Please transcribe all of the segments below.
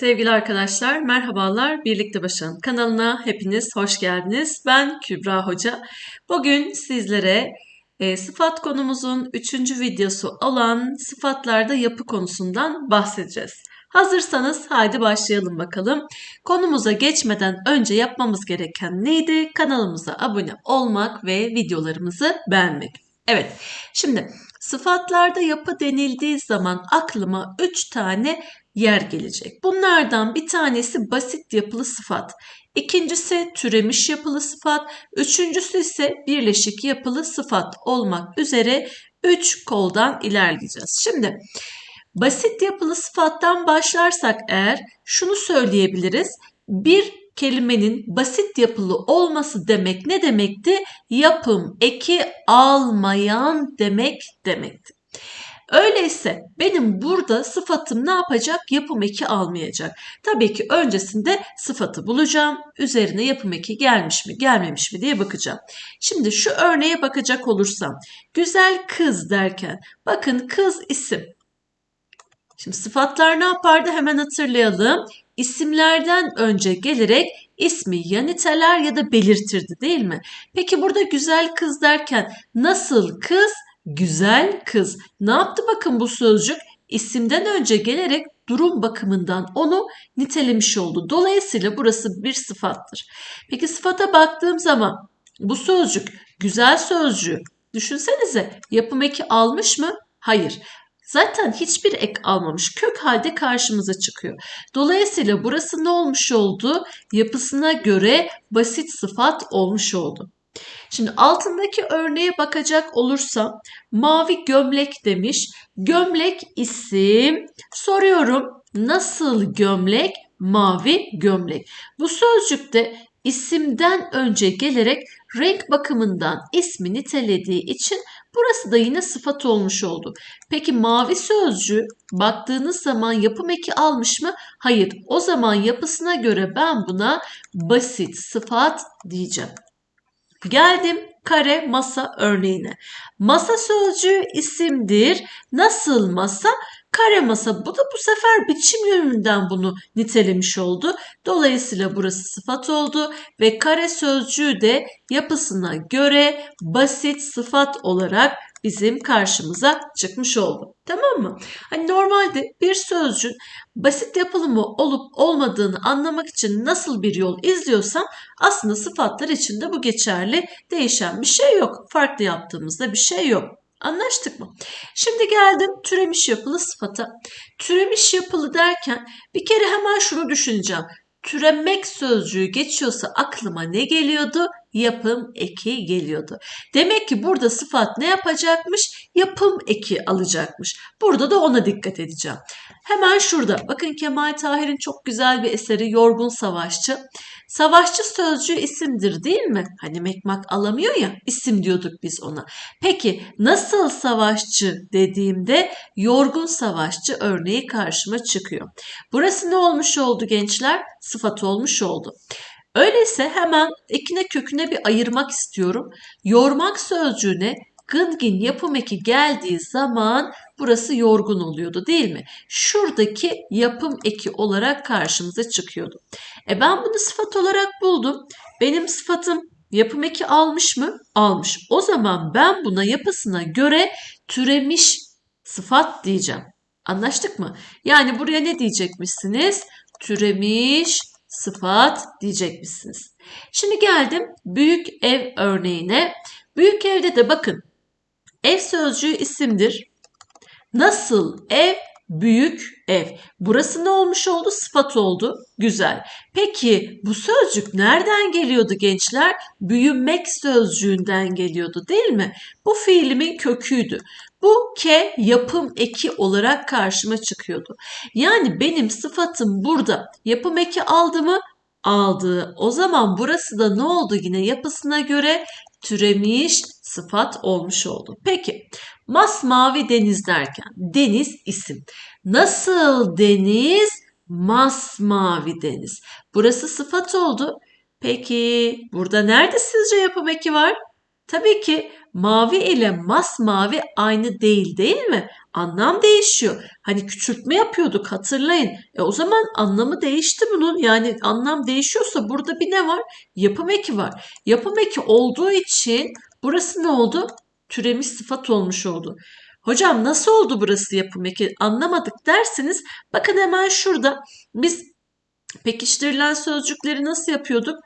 Sevgili arkadaşlar, merhabalar. Birlikte Başarın kanalına hepiniz hoş geldiniz. Ben Kübra Hoca. Bugün sizlere e, sıfat konumuzun üçüncü videosu olan sıfatlarda yapı konusundan bahsedeceğiz. Hazırsanız haydi başlayalım bakalım. Konumuza geçmeden önce yapmamız gereken neydi? Kanalımıza abone olmak ve videolarımızı beğenmek. Evet, şimdi sıfatlarda yapı denildiği zaman aklıma 3 tane yer gelecek. Bunlardan bir tanesi basit yapılı sıfat. İkincisi türemiş yapılı sıfat. Üçüncüsü ise birleşik yapılı sıfat olmak üzere 3 koldan ilerleyeceğiz. Şimdi basit yapılı sıfattan başlarsak eğer şunu söyleyebiliriz. Bir kelimenin basit yapılı olması demek ne demekti? Yapım eki almayan demek demekti. Öyleyse benim burada sıfatım ne yapacak? Yapım eki almayacak. Tabii ki öncesinde sıfatı bulacağım. Üzerine yapım eki gelmiş mi gelmemiş mi diye bakacağım. Şimdi şu örneğe bakacak olursam. Güzel kız derken bakın kız isim. Şimdi sıfatlar ne yapardı hemen hatırlayalım. İsimlerden önce gelerek ismi ya niteler ya da belirtirdi değil mi? Peki burada güzel kız derken nasıl kız? Güzel kız. Ne yaptı bakın bu sözcük? İsimden önce gelerek durum bakımından onu nitelemiş oldu. Dolayısıyla burası bir sıfattır. Peki sıfata baktığım zaman bu sözcük güzel sözcüğü düşünsenize yapım eki almış mı? Hayır. Zaten hiçbir ek almamış. Kök halde karşımıza çıkıyor. Dolayısıyla burası ne olmuş oldu? Yapısına göre basit sıfat olmuş oldu. Şimdi altındaki örneğe bakacak olursam mavi gömlek demiş. Gömlek isim. Soruyorum nasıl gömlek? Mavi gömlek. Bu sözcükte isimden önce gelerek renk bakımından ismi nitelediği için burası da yine sıfat olmuş oldu. Peki mavi sözcüğü baktığınız zaman yapım eki almış mı? Hayır. O zaman yapısına göre ben buna basit sıfat diyeceğim. Geldim kare masa örneğine. Masa sözcüğü isimdir. Nasıl masa? Kare masa. Bu da bu sefer biçim yönünden bunu nitelemiş oldu. Dolayısıyla burası sıfat oldu ve kare sözcüğü de yapısına göre basit sıfat olarak bizim karşımıza çıkmış oldu. Tamam mı? Hani normalde bir sözcüğün basit yapılı mı olup olmadığını anlamak için nasıl bir yol izliyorsam aslında sıfatlar için de bu geçerli. Değişen bir şey yok. Farklı yaptığımızda bir şey yok. Anlaştık mı? Şimdi geldim türemiş yapılı sıfata. Türemiş yapılı derken bir kere hemen şunu düşüneceğim. Türemek sözcüğü geçiyorsa aklıma ne geliyordu? Yapım eki geliyordu. Demek ki burada sıfat ne yapacakmış? Yapım eki alacakmış. Burada da ona dikkat edeceğim. Hemen şurada bakın Kemal Tahir'in çok güzel bir eseri Yorgun Savaşçı. Savaşçı sözcüğü isimdir değil mi? Hani mekmak alamıyor ya isim diyorduk biz ona. Peki nasıl savaşçı dediğimde yorgun savaşçı örneği karşıma çıkıyor. Burası ne olmuş oldu gençler? Sıfat olmuş oldu. Öyleyse hemen ekine köküne bir ayırmak istiyorum. Yormak sözcüğüne gıngin yapım eki geldiği zaman burası yorgun oluyordu değil mi? Şuradaki yapım eki olarak karşımıza çıkıyordu. E ben bunu sıfat olarak buldum. Benim sıfatım yapım eki almış mı? Almış. O zaman ben buna yapısına göre türemiş sıfat diyeceğim. Anlaştık mı? Yani buraya ne diyecekmişsiniz? Türemiş sıfat diyecekmişsiniz. Şimdi geldim büyük ev örneğine. Büyük evde de bakın ev sözcüğü isimdir. Nasıl ev? Büyük ev. Burası ne olmuş oldu? Sıfat oldu. Güzel. Peki bu sözcük nereden geliyordu gençler? Büyümek sözcüğünden geliyordu değil mi? Bu fiilimin köküydü. Bu ke yapım eki olarak karşıma çıkıyordu. Yani benim sıfatım burada yapım eki aldı mı? Aldı. O zaman burası da ne oldu yine yapısına göre türemiş sıfat olmuş oldu. Peki masmavi deniz derken deniz isim. Nasıl deniz? Masmavi deniz. Burası sıfat oldu. Peki burada nerede sizce yapım eki var? Tabii ki mavi ile masmavi aynı değil değil mi? Anlam değişiyor. Hani küçültme yapıyorduk hatırlayın. E o zaman anlamı değişti bunun. Yani anlam değişiyorsa burada bir ne var? Yapım eki var. Yapım eki olduğu için burası ne oldu? Türemiş sıfat olmuş oldu. Hocam nasıl oldu burası yapım eki anlamadık derseniz bakın hemen şurada biz pekiştirilen sözcükleri nasıl yapıyorduk?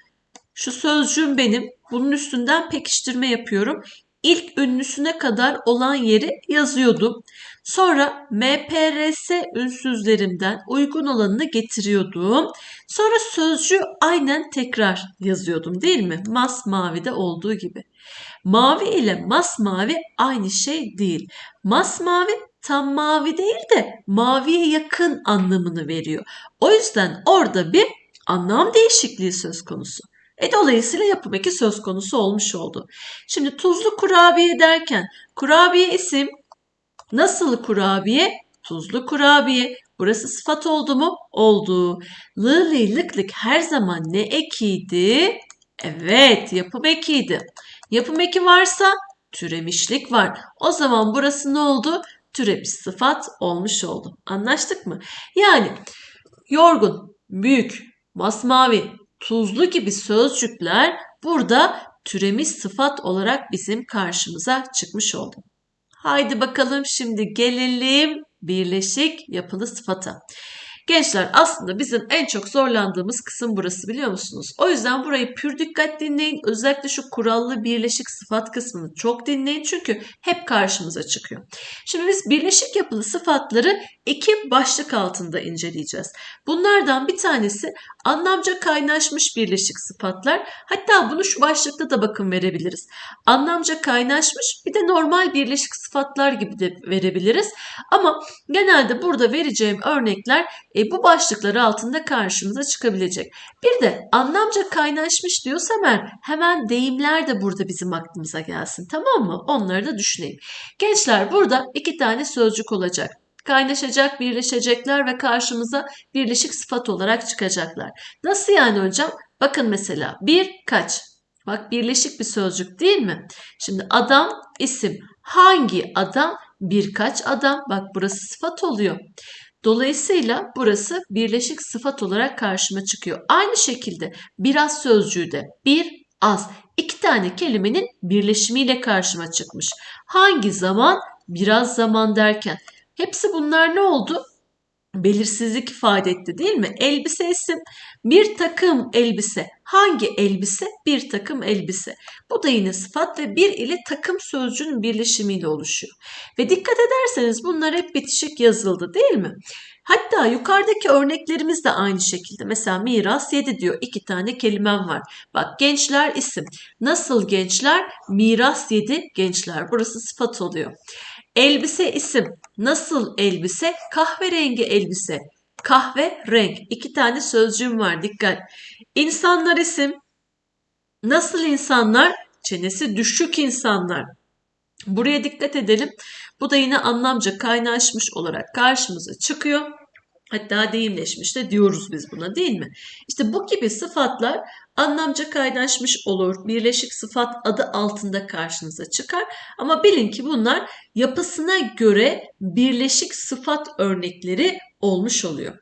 Şu sözcüğüm benim. Bunun üstünden pekiştirme yapıyorum. İlk ünlüsüne kadar olan yeri yazıyordum. Sonra MPRS ünsüzlerimden uygun olanını getiriyordum. Sonra sözcüğü aynen tekrar yazıyordum değil mi? Masmavide olduğu gibi. Mavi ile masmavi aynı şey değil. Masmavi tam mavi değil de maviye yakın anlamını veriyor. O yüzden orada bir anlam değişikliği söz konusu. E dolayısıyla yapım eki söz konusu olmuş oldu. Şimdi tuzlu kurabiye derken kurabiye isim nasıl kurabiye? Tuzlu kurabiye. Burası sıfat oldu mu? Oldu. Lılı lıklık her zaman ne ekiydi? Evet yapım ekiydi. Yapım eki varsa türemişlik var. O zaman burası ne oldu? Türemiş sıfat olmuş oldu. Anlaştık mı? Yani yorgun, büyük, masmavi, tuzlu gibi sözcükler burada türemiş sıfat olarak bizim karşımıza çıkmış oldu. Haydi bakalım şimdi gelelim birleşik yapılı sıfata. Gençler aslında bizim en çok zorlandığımız kısım burası biliyor musunuz? O yüzden burayı pür dikkat dinleyin. Özellikle şu kurallı birleşik sıfat kısmını çok dinleyin çünkü hep karşımıza çıkıyor. Şimdi biz birleşik yapılı sıfatları iki başlık altında inceleyeceğiz. Bunlardan bir tanesi anlamca kaynaşmış birleşik sıfatlar. Hatta bunu şu başlıkta da bakın verebiliriz. Anlamca kaynaşmış bir de normal birleşik sıfatlar gibi de verebiliriz. Ama genelde burada vereceğim örnekler e, bu başlıkları altında karşımıza çıkabilecek. Bir de anlamca kaynaşmış diyorsam eğer hemen deyimler de burada bizim aklımıza gelsin tamam mı? Onları da düşünelim. Gençler burada iki tane sözcük olacak kaynaşacak, birleşecekler ve karşımıza birleşik sıfat olarak çıkacaklar. Nasıl yani hocam? Bakın mesela bir kaç. Bak birleşik bir sözcük değil mi? Şimdi adam isim. Hangi adam? Birkaç adam. Bak burası sıfat oluyor. Dolayısıyla burası birleşik sıfat olarak karşıma çıkıyor. Aynı şekilde biraz sözcüğü de bir az iki tane kelimenin birleşimiyle karşıma çıkmış. Hangi zaman? Biraz zaman derken. Hepsi bunlar ne oldu? belirsizlik ifade etti değil mi? Elbise isim bir takım elbise. Hangi elbise? Bir takım elbise. Bu da yine sıfat ve bir ile takım sözcüğünün birleşimiyle oluşuyor. Ve dikkat ederseniz bunlar hep bitişik yazıldı değil mi? Hatta yukarıdaki örneklerimiz de aynı şekilde. Mesela miras 7 diyor. iki tane kelimem var. Bak gençler isim. Nasıl gençler? Miras 7 gençler. Burası sıfat oluyor. Elbise isim. Nasıl elbise? Kahverengi elbise. Kahve renk. İki tane sözcüğüm var dikkat. İnsanlar isim. Nasıl insanlar? Çenesi düşük insanlar. Buraya dikkat edelim. Bu da yine anlamca kaynaşmış olarak karşımıza çıkıyor. Hatta deyimleşmiş de diyoruz biz buna değil mi? İşte bu gibi sıfatlar anlamca kaynaşmış olur. Birleşik sıfat adı altında karşınıza çıkar. Ama bilin ki bunlar yapısına göre birleşik sıfat örnekleri olmuş oluyor.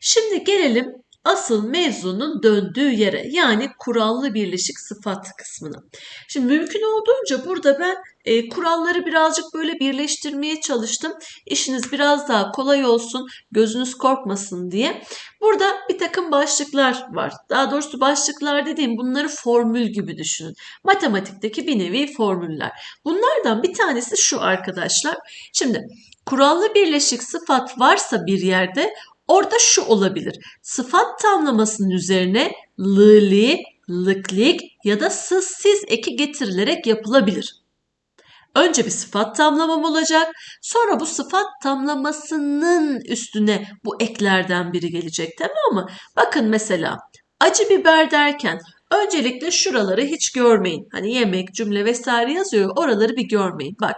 Şimdi gelelim asıl mevzunun döndüğü yere yani kurallı birleşik sıfat kısmına. Şimdi mümkün olduğunca burada ben e, kuralları birazcık böyle birleştirmeye çalıştım. İşiniz biraz daha kolay olsun, gözünüz korkmasın diye. Burada bir takım başlıklar var. Daha doğrusu başlıklar dediğim bunları formül gibi düşünün. Matematikteki bir nevi formüller. Bunlardan bir tanesi şu arkadaşlar. Şimdi kurallı birleşik sıfat varsa bir yerde Orada şu olabilir. Sıfat tamlamasının üzerine lıli, lıklik ya da sız siz eki getirilerek yapılabilir. Önce bir sıfat tamlamam olacak. Sonra bu sıfat tamlamasının üstüne bu eklerden biri gelecek tamam mı? Bakın mesela acı biber derken öncelikle şuraları hiç görmeyin. Hani yemek, cümle vesaire yazıyor. Oraları bir görmeyin. Bak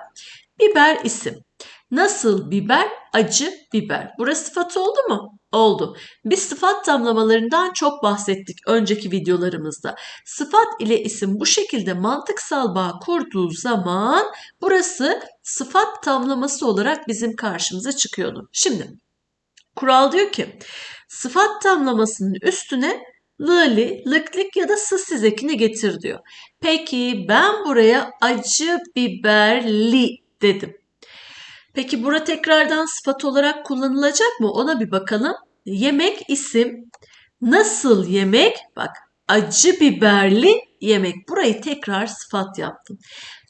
biber isim. Nasıl biber? Acı biber. Burası sıfatı oldu mu? Oldu. Biz sıfat tamlamalarından çok bahsettik önceki videolarımızda. Sıfat ile isim bu şekilde mantıksal bağ kurduğu zaman burası sıfat tamlaması olarak bizim karşımıza çıkıyordu. Şimdi kural diyor ki sıfat tamlamasının üstüne lıli, lıklık ya da sızsız ekini getir diyor. Peki ben buraya acı biberli dedim. Peki bura tekrardan sıfat olarak kullanılacak mı? Ona bir bakalım. Yemek isim. Nasıl yemek? Bak acı biberli yemek. Burayı tekrar sıfat yaptım.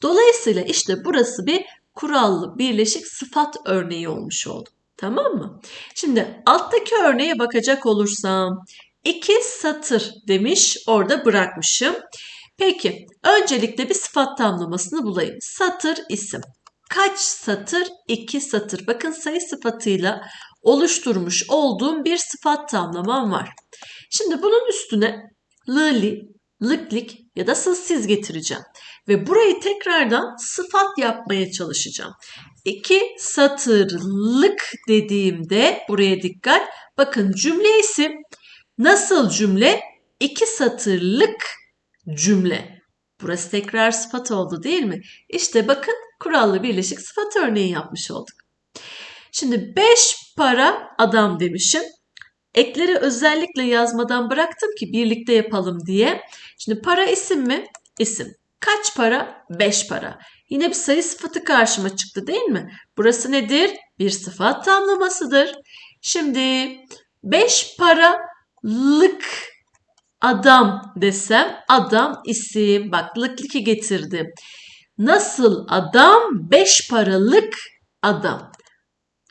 Dolayısıyla işte burası bir kurallı birleşik sıfat örneği olmuş oldu. Tamam mı? Şimdi alttaki örneğe bakacak olursam iki satır demiş orada bırakmışım. Peki öncelikle bir sıfat tamlamasını bulayım. Satır isim. Kaç satır? İki satır. Bakın sayı sıfatıyla oluşturmuş olduğum bir sıfat tamlamam var. Şimdi bunun üstüne lıli, lıklik ya da sızsiz getireceğim. Ve burayı tekrardan sıfat yapmaya çalışacağım. İki satırlık dediğimde buraya dikkat. Bakın cümle isim nasıl cümle? İki satırlık cümle. Burası tekrar sıfat oldu değil mi? İşte bakın kurallı birleşik sıfat örneği yapmış olduk. Şimdi beş para adam demişim. Ekleri özellikle yazmadan bıraktım ki birlikte yapalım diye. Şimdi para isim mi? İsim. Kaç para? Beş para. Yine bir sayı sıfatı karşıma çıktı değil mi? Burası nedir? Bir sıfat tamlamasıdır. Şimdi beş paralık adam desem adam isim. Bak lık getirdim. Nasıl adam? Beş paralık adam.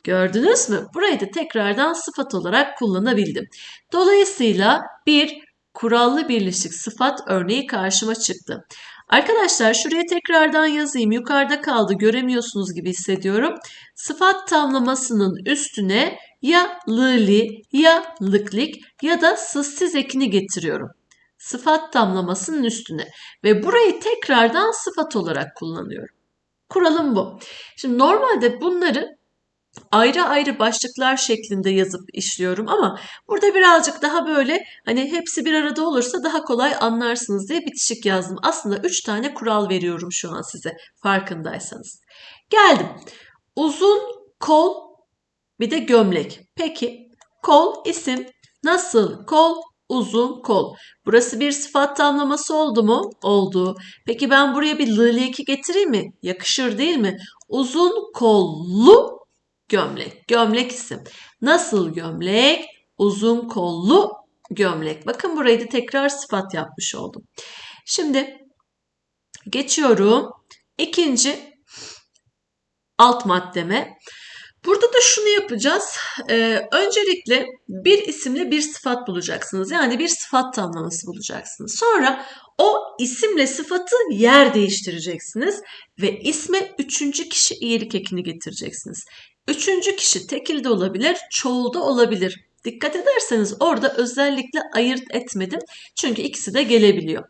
Gördünüz mü? Burayı da tekrardan sıfat olarak kullanabildim. Dolayısıyla bir kurallı birleşik sıfat örneği karşıma çıktı. Arkadaşlar şuraya tekrardan yazayım. Yukarıda kaldı göremiyorsunuz gibi hissediyorum. Sıfat tamlamasının üstüne ya lıli ya lıklik ya da sızsız ekini getiriyorum. Sıfat tamlamasının üstüne ve burayı tekrardan sıfat olarak kullanıyorum. Kuralım bu. Şimdi normalde bunları ayrı ayrı başlıklar şeklinde yazıp işliyorum ama burada birazcık daha böyle hani hepsi bir arada olursa daha kolay anlarsınız diye bitişik yazdım. Aslında 3 tane kural veriyorum şu an size farkındaysanız. Geldim. Uzun kol bir de gömlek. Peki kol isim nasıl kol uzun kol. Burası bir sıfat tamlaması oldu mu? Oldu. Peki ben buraya bir lı getireyim mi? Yakışır değil mi? Uzun kollu gömlek. Gömlek isim. Nasıl gömlek? Uzun kollu gömlek. Bakın burayı da tekrar sıfat yapmış oldum. Şimdi geçiyorum. İkinci alt maddeme. Burada da şunu yapacağız. Ee, öncelikle bir isimle bir sıfat bulacaksınız. Yani bir sıfat tamlaması bulacaksınız. Sonra o isimle sıfatı yer değiştireceksiniz ve isme üçüncü kişi iyilik ekini getireceksiniz. Üçüncü kişi tekil de olabilir, çoğul da olabilir. Dikkat ederseniz orada özellikle ayırt etmedim. Çünkü ikisi de gelebiliyor.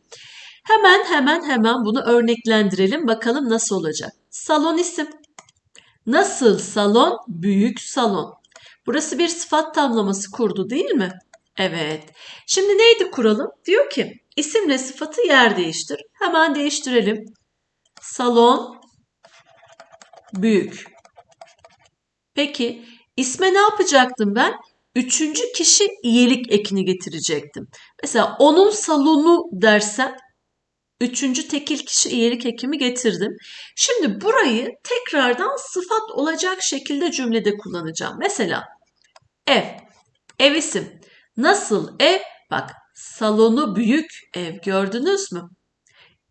Hemen hemen hemen bunu örneklendirelim. Bakalım nasıl olacak. Salon isim. Nasıl salon? Büyük salon. Burası bir sıfat tamlaması kurdu değil mi? Evet. Şimdi neydi kuralım? Diyor ki isimle sıfatı yer değiştir. Hemen değiştirelim. Salon büyük. Peki isme ne yapacaktım ben? Üçüncü kişi iyilik ekini getirecektim. Mesela onun salonu dersem üçüncü tekil kişi iyilik ekimi getirdim. Şimdi burayı tekrardan sıfat olacak şekilde cümlede kullanacağım. Mesela ev, ev isim. Nasıl ev? Bak salonu büyük ev gördünüz mü?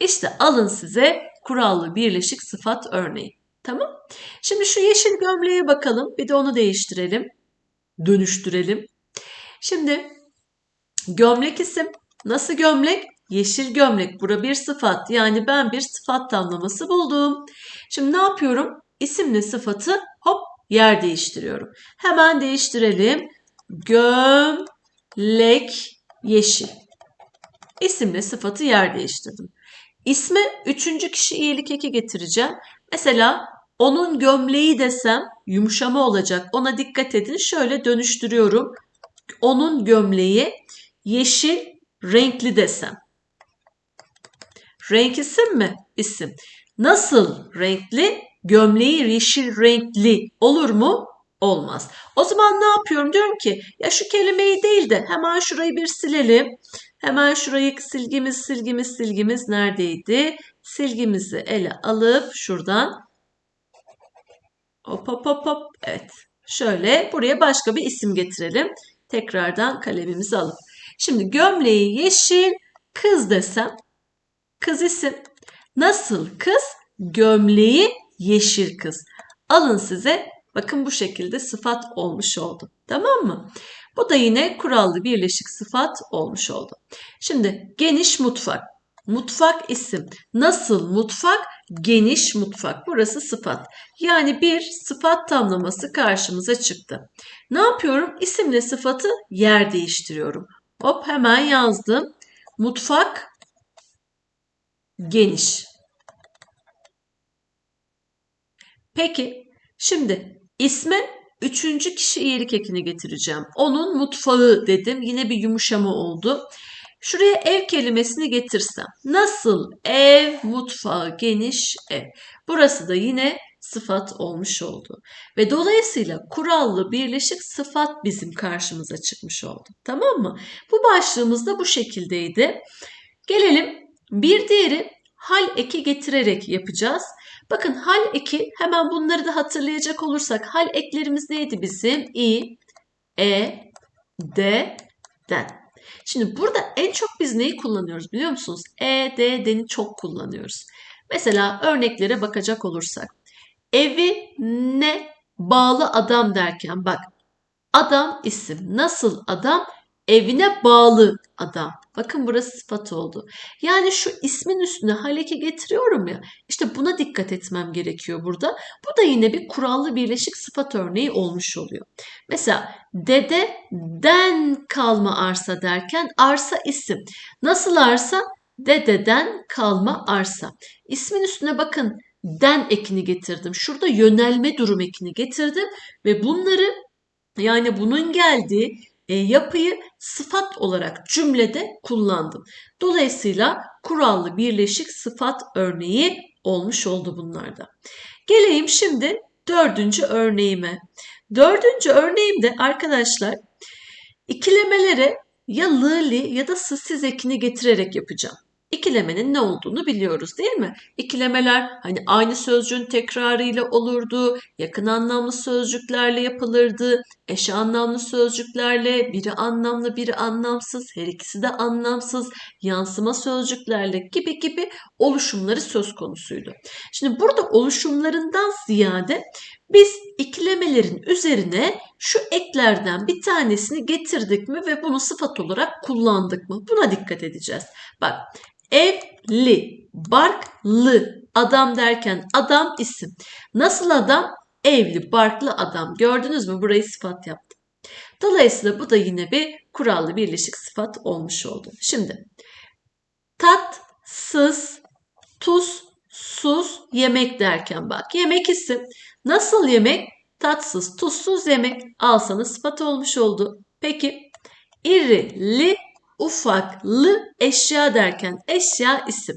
İşte alın size kurallı birleşik sıfat örneği. Tamam. Şimdi şu yeşil gömleğe bakalım. Bir de onu değiştirelim. Dönüştürelim. Şimdi gömlek isim. Nasıl gömlek? Yeşil gömlek. Bura bir sıfat. Yani ben bir sıfat tamlaması buldum. Şimdi ne yapıyorum? İsimle sıfatı hop yer değiştiriyorum. Hemen değiştirelim. Gömlek yeşil. İsimle sıfatı yer değiştirdim. İsme üçüncü kişi iyilik eki getireceğim. Mesela Onun gömleği desem yumuşama olacak. Ona dikkat edin. Şöyle dönüştürüyorum. Onun gömleği yeşil renkli desem. Renk isim mi? İsim. Nasıl renkli? Gömleği yeşil renkli olur mu? Olmaz. O zaman ne yapıyorum? Diyorum ki ya şu kelimeyi değil de hemen şurayı bir silelim. Hemen şurayı silgimiz silgimiz silgimiz neredeydi? Silgimizi ele alıp şuradan hop hop hop hop evet şöyle buraya başka bir isim getirelim. Tekrardan kalemimizi alıp. Şimdi gömleği yeşil kız desem kız isim. Nasıl kız? Gömleği yeşil kız. Alın size bakın bu şekilde sıfat olmuş oldu. Tamam mı? Bu da yine kurallı birleşik sıfat olmuş oldu. Şimdi geniş mutfak. Mutfak isim. Nasıl mutfak? Geniş mutfak. Burası sıfat. Yani bir sıfat tamlaması karşımıza çıktı. Ne yapıyorum? İsimle sıfatı yer değiştiriyorum. Hop hemen yazdım. Mutfak geniş. Peki şimdi isme üçüncü kişi iyilik ekini getireceğim. Onun mutfağı dedim. Yine bir yumuşama oldu. Şuraya ev kelimesini getirsem. Nasıl? Ev, mutfağı, geniş ev. Burası da yine sıfat olmuş oldu. Ve dolayısıyla kurallı birleşik sıfat bizim karşımıza çıkmış oldu. Tamam mı? Bu başlığımız da bu şekildeydi. Gelelim bir diğeri hal eki getirerek yapacağız. Bakın hal eki hemen bunları da hatırlayacak olursak hal eklerimiz neydi bizim? İ, E, D, den. Şimdi burada en çok biz neyi kullanıyoruz biliyor musunuz? E, D, den'i çok kullanıyoruz. Mesela örneklere bakacak olursak. Evi ne bağlı adam derken bak adam isim. Nasıl adam? Evine bağlı adam. Bakın burası sıfat oldu. Yani şu ismin üstüne haleke getiriyorum ya. İşte buna dikkat etmem gerekiyor burada. Bu da yine bir kurallı birleşik sıfat örneği olmuş oluyor. Mesela dededen kalma arsa derken arsa isim. Nasıl arsa? Dededen kalma arsa. İsmin üstüne bakın den ekini getirdim. Şurada yönelme durum ekini getirdim ve bunları yani bunun geldiği e, yapıyı sıfat olarak cümlede kullandım. Dolayısıyla kurallı birleşik sıfat örneği olmuş oldu bunlarda. Geleyim şimdi dördüncü örneğime. Dördüncü örneğimde arkadaşlar ikilemelere ya lı li ya da sızsız ekini getirerek yapacağım ikilemenin ne olduğunu biliyoruz değil mi? İkilemeler hani aynı sözcüğün tekrarıyla olurdu, yakın anlamlı sözcüklerle yapılırdı, eş anlamlı sözcüklerle, biri anlamlı biri anlamsız, her ikisi de anlamsız, yansıma sözcüklerle gibi gibi oluşumları söz konusuydu. Şimdi burada oluşumlarından ziyade biz ikilemelerin üzerine şu eklerden bir tanesini getirdik mi ve bunu sıfat olarak kullandık mı? Buna dikkat edeceğiz. Bak Evli, barklı, adam derken adam isim. Nasıl adam? Evli, barklı adam. Gördünüz mü? Burayı sıfat yaptım. Dolayısıyla bu da yine bir kurallı birleşik sıfat olmuş oldu. Şimdi tatsız, tuzsuz yemek derken bak yemek isim. Nasıl yemek? Tatsız, tuzsuz yemek. Alsanız sıfat olmuş oldu. Peki irili, ufaklı eşya derken eşya isim.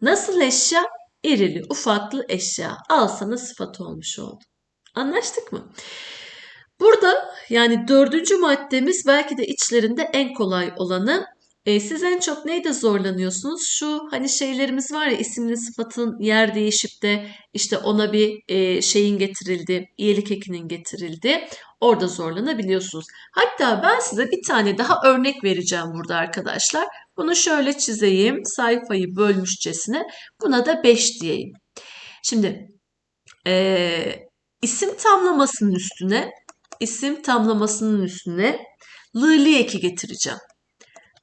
Nasıl eşya? İrili, ufaklı eşya. Al sana sıfat olmuş oldu. Anlaştık mı? Burada yani dördüncü maddemiz belki de içlerinde en kolay olanı e, siz en çok neyde zorlanıyorsunuz? Şu hani şeylerimiz var ya isimli sıfatın yer değişip de işte ona bir e, şeyin getirildi, iyilik ekinin getirildi. Orada zorlanabiliyorsunuz. Hatta ben size bir tane daha örnek vereceğim burada arkadaşlar. Bunu şöyle çizeyim. Sayfayı bölmüşçesine. Buna da 5 diyeyim. Şimdi e, isim tamlamasının üstüne isim tamlamasının üstüne lığli eki getireceğim.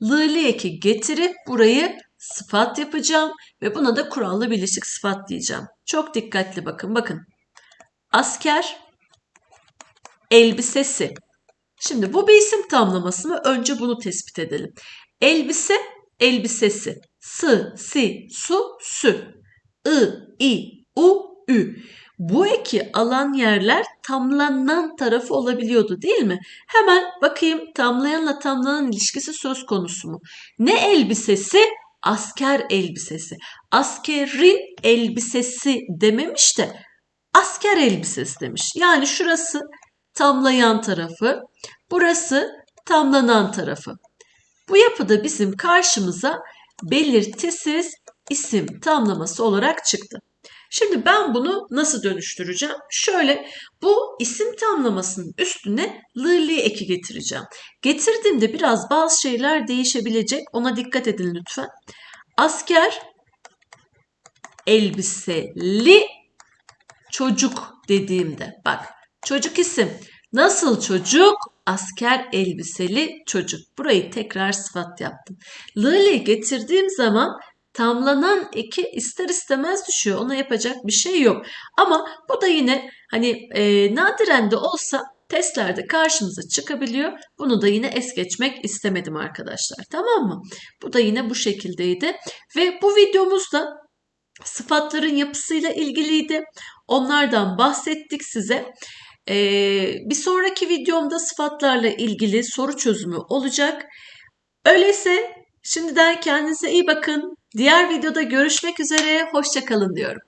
Lığli eki getirip burayı sıfat yapacağım ve buna da kurallı birleşik sıfat diyeceğim. Çok dikkatli bakın. Bakın. Asker elbisesi. Şimdi bu bir isim tamlaması mı? Önce bunu tespit edelim. Elbise, elbisesi. S, si, su, sü. I, i, u, ü. Bu eki alan yerler tamlanan tarafı olabiliyordu değil mi? Hemen bakayım tamlayanla tamlanan ilişkisi söz konusu mu? Ne elbisesi? Asker elbisesi. Askerin elbisesi dememiş de asker elbisesi demiş. Yani şurası tamlayan tarafı, burası tamlanan tarafı. Bu yapıda bizim karşımıza belirtisiz isim tamlaması olarak çıktı. Şimdi ben bunu nasıl dönüştüreceğim? Şöyle bu isim tamlamasının üstüne lırli eki getireceğim. Getirdiğimde biraz bazı şeyler değişebilecek. Ona dikkat edin lütfen. Asker elbiseli çocuk dediğimde bak çocuk isim nasıl çocuk asker elbiseli çocuk burayı tekrar sıfat yaptım. Lili getirdiğim zaman tamlanan eki ister istemez düşüyor ona yapacak bir şey yok ama bu da yine hani e, nadiren de olsa testlerde karşımıza çıkabiliyor. Bunu da yine es geçmek istemedim arkadaşlar. Tamam mı? Bu da yine bu şekildeydi. Ve bu videomuzda sıfatların yapısıyla ilgiliydi. Onlardan bahsettik size. Ee, bir sonraki videomda sıfatlarla ilgili soru çözümü olacak. Öyleyse şimdiden kendinize iyi bakın. Diğer videoda görüşmek üzere. Hoşçakalın diyorum.